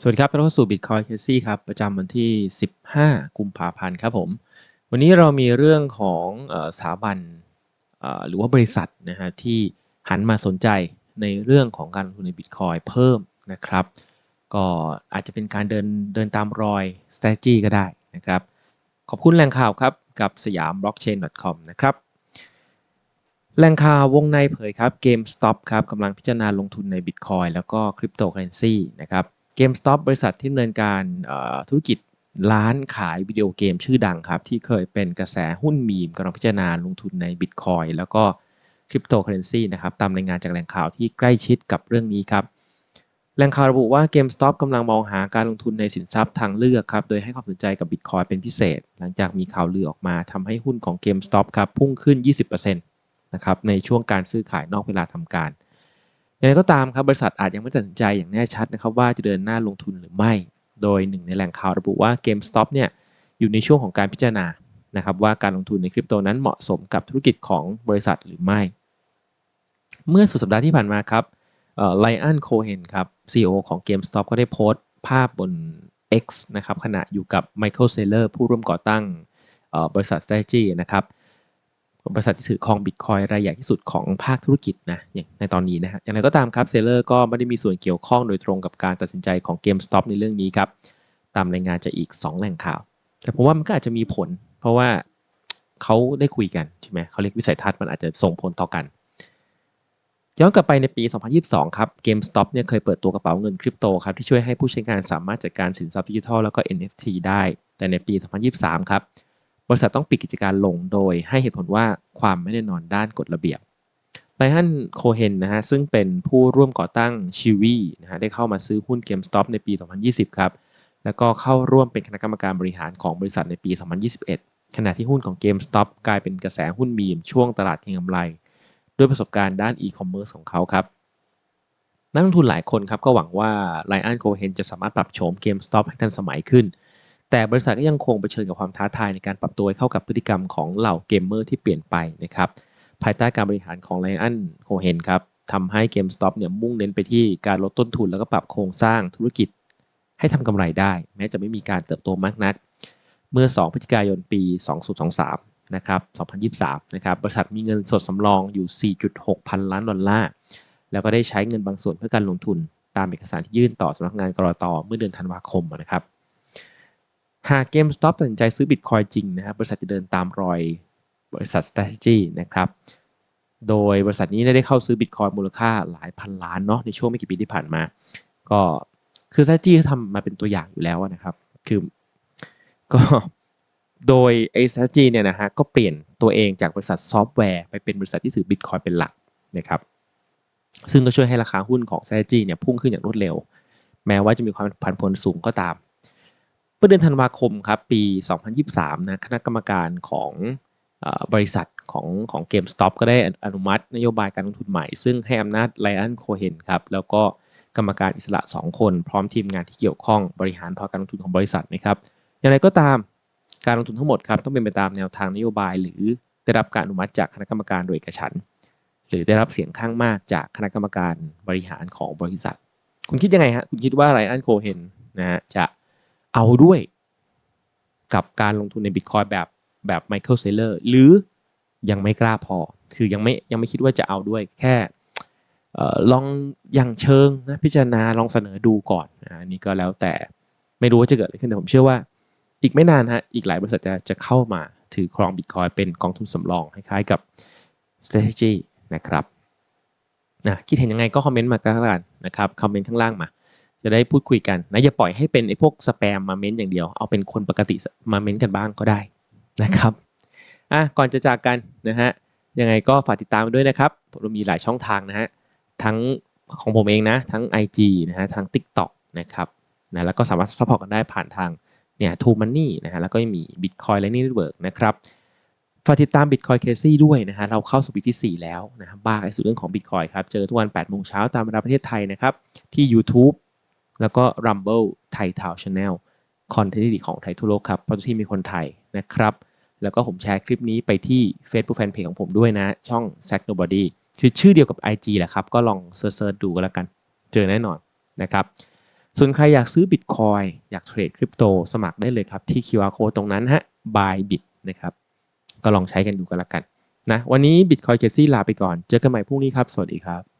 สวัสดีครับต้อนรับเข้าสู่ Bitcoin c a s e ครับ ประจำวันที่ 15 กุมภาพันธ์ครับผม วันนี้เรามีเรื่องของสถาบันหรือว่าบริษัทนะฮะที่หันมาสนใจในเรื่องของการลงทุนใน Bitcoin เพิ่มนะครับ ก็อาจจะเป็นการเดินเดินตามรอย strategy ก็ได้นะครับ ขอบคุณแหล่งข่าวครับ กับสยาม blockchain.com นะครับ แหล่งข่าววงในเผยครับ GameStop ครับกำลังพิจารณาลงทุนใน Bitcoin แล้วก็คริปโตเคอเรนซีนะครับ GameStop บริษัทที่ดำเนินการธุรกิจร้านขายวิดีโอเกมชื่อดังครับ ที่เคยเป็นกระแสหุ้นมีมกำลังพิจารณาลงทุนใน Bitcoin แล้วก็คริปโตเคอเรนซีนะครับตามรายงานจากแหล่งข่าวที่ใกล้ชิดกับเรื่องนี้ครับแหล่งข่าวระบุว่า GameStop กำลังมองหาการลงทุนในสินทรัพย์ทางเลือกครับ โดยให้ความสนใจกับ Bitcoin เป็นพิเศษ หลังจากมีข่าวลือออกมาทำให้หุ้นของ GameStop ครับพุ่งขึ้น 20% นะครับในช่วงการซื้อขายนอกเวลาทำการอย่างไรก็ตามครับบริษัทอาจยังไม่ตัดสินใจอย่างแน่ชัดนะครับว่าจะเดินหน้าลงทุนหรือไม่ โดยหนึ่งในแหล่งข่าวระบุว่า GameStop เนี่ยอยู่ในช่วงของการพิจารณานะครับว่าการลงทุนในคริปโตนั้นเหมาะสมกับธุรกิจของบริษัทหรือไม่ เมื่อสุดสัปดาห์ที่ผ่านมาครับไลออนโคเฮนครับ CEO ของ GameStop ก็ได้โพสต์ภาพบน X นะครับขณะอยู่กับ Michael Saylor ผู้ร่วมก่อตั้งบริษัท Strategy นะครับ บริษัทที่ถือครองบิตคอยรายใหญ่ที่สุดของภาคธุรกิจนะอย่างในตอนนี้นะฮะอย่างไรก็ตามครับเซเลอร์ก็ไม่ได้มีส่วนเกี่ยวข้องโดยตรงกับการตัดสินใจของ GameStop ในเรื่องนี้ครับตามรายงานจากอีก 2 แหล่งข่าว แต่ผมว่ามันก็อาจจะมีผล เพราะว่าเขาได้คุยกันใช่ไหมเขาเรียกวิสัยทัศน์มันอาจจะส่งผลต่อกันย้อนกลับไปในปี 2022 ครับ GameStop เนี่ยเคยเปิดตัวกระเป๋าเงินคริปโตครับที่ช่วยให้ผู้ใช้งานสามารถจัดการสินทรัพย์ดิจิทัลแล้วก็ NFT ได้ แต่ในปี 2023 ครับ บริษัทต้องปิดกิจการลงโดยให้เหตุผลว่าความไม่แน่นอนด้านกฎระเบียบไลฮันโคเฮนนะฮะซึ่งเป็นผู้ร่วมก่อตั้งชิวีนะฮะได้เข้ามาซื้อหุ้น GameStop ในปี 2020 ครับ แล้วก็เข้าร่วมเป็นคณะกรรมการบริหารของบริษัทในปี 2021 ขณะที่หุ้นของ GameStop กลายเป็นกระแสหุ้นมีมช่วงตลาดเก็งกำไร ด้วยประสบการณ์ด้านอีคอมเมิร์ซของเขาครับนักลงทุนหลายคนครับก็หวังว่าไลออนโคเฮนจะสามารถปรับโฉม GameStop ให้ทันสมัยขึ้น แต่บริษัทก็ยังคงเผชิญกับความท้าทายในการปรับตัวเข้ากับพฤติกรรมของเหล่าเกมเมอร์ที่เปลี่ยนไปนะครับภายใต้การบริหารของไลออนโคเฮนครับทำให้ GameStop เนี่ยมุ่งเน้นไปที่การลดต้นทุนแล้วก็ปรับโครงสร้างธุรกิจให้ทำกำไรได้ แม้จะไม่มีการเติบโตมากนัก เมื่อ 2 พฤศจิกายนปี 2023 นะครับ 2023 นะครับ บริษัทมีเงินสดสำรองอยู่ 4.6 พันล้านดอลลาร์ แล้วก็ได้ใช้เงินบางส่วนเพื่อการลงทุนตามเอกสารที่ยื่นต่อสำนักงานกรอตเมื่อเดือนธันวาคมนะครับ หาก GameStop ตัดสินใจซื้อ Bitcoin จริงนะครับบริษัทจะเดินตามรอยบริษัท Strategy นะครับ โดยบริษัทนี้ได้เข้าซื้อ Bitcoin มูลค่าหลายพันล้านเนาะในช่วงไม่กี่ปีที่ผ่านมา ก็คือ strategy ทำมาเป็นตัวอย่างอยู่แล้วนะครับ คือก็โดยไอ้ strategy เนี่ยนะฮะก็เปลี่ยนตัวเองจากบริษัทซอฟต์แวร์ไปเป็นบริษัทที่ถือ Bitcoin เป็นหลักนะครับ ซึ่งก็ช่วยให้ราคาหุ้นของ strategy เนี่ยพุ่งขึ้นอย่างรวดเร็ว แม้ว่าจะมีความผันผวนสูงก็ตาม มื่อเดือนธันวาคมครับปี 2023 นะคณะกรรมการของอบริษัทของของ GameStop ก็ได้อนุมัตินโยบายการลงทุนใหม่ ซึ่งให้อำนาจไลออนโคเฮนครับแล้วก็กรรมการอิสระ 2 คน พร้อมทีมงานที่เกี่ยวข้องบริหารพอการลงทุนของบริษัทนะครับ อย่างไรก็ตามการลงทุนทั้งหมดครับต้องเป็นไปตามแนวทางนโยบาย หรือได้รับการอนุมัติจากคณะกรรมการโดยเอกฉันหรือได้รับเสียงข้างมากจากคณะกรรมการบริหารของบริษัท คุณคิดยังไงฮะคุณคิดว่าไรอันโคเฮนนะฮะจะ เอาด้วยกับการลงทุนในบิตคอยแบบแบบไมเคิลเซเลอร์หรือยังไม่กล้าพอ คือยังไม่ยังไม่คิดว่าจะเอาด้วยแค่ออลองอย่างเชิงนะพิจารณาลองเสนอดูก่อนนะอันนี้ก็แล้วแต่ไม่รู้ว่าจะเกิดอะไรขึ้นแต่ผมเชื่อว่า อีกไม่นานฮะอีกหลายบริษัทจะจะเข้ามาถือครองบิตคอยเป็นกองทุนสำรองคล้ายๆกับ strategy นะครับนะคิดเห็นยังไงก็คอมเมนต์มากันแล้วกันนะครับคอมเมนต์ข้างล่างมา จะได้พูดคุยกันนะอย่าปล่อยให้เป็นไอ้พวกสแปมมาเม้นต์อย่างเดียว เอาเป็นคนปกติมาเม้นต์กันบ้างก็ได้นะครับอะก่อนจะจากกันนะฮะยังไงก็ฝากติดตามด้วยนะครับเรามีหลายช่องทางนะฮะทั้งของผมเองนะ ทั้ง IG นะฮะทั้ง TikTok นะครับนะแล้วก็สามารถซัพพอร์ตกันได้ผ่านทางเนี่ยทูมันนี่นะฮะแล้วก็มี Bitcoin Lightning Network นะครับฝากติดตาม Bitcoin Casey ด้วยนะฮะเราเข้าสู่ปีที่ 4 แล้วนะครับบ้าไอ้สู่เรื่องของ Bitcoin ครับ เจอทุกวัน8โมงเช้าตามเวลาประเทศไทยนะครับ ที่ YouTube แล้วก็ Rumble ไทยทาวชาแนลคอนเทนต์ดีของไทยทั่วโลกครับ เพราะที่มีคนไทยนะครับ แล้วก็ผมแชร์คลิปนี้ไปที่ Facebook Fanpage ของผมด้วยนะ ช่อง s a c Nobody คือชื่อเดียวกับ IG แหละครับ ก็ลองเซิร์ชดูก็แล้วกัน เจอแน่นอนนะครับ ส่วนใครอยากซื้อ Bitcoin อยากเทรดคริปโตสมัครได้เลยครับที่ QR code ตรงนั้นฮะ Bybit นะครับ ก็ลองใช้กันดูกันละกันนะ วันนี้ Bitcoin c a s e ลาไปก่อน เจอกันใหม่พรุ่งนี้ครับ สวัสดีครับ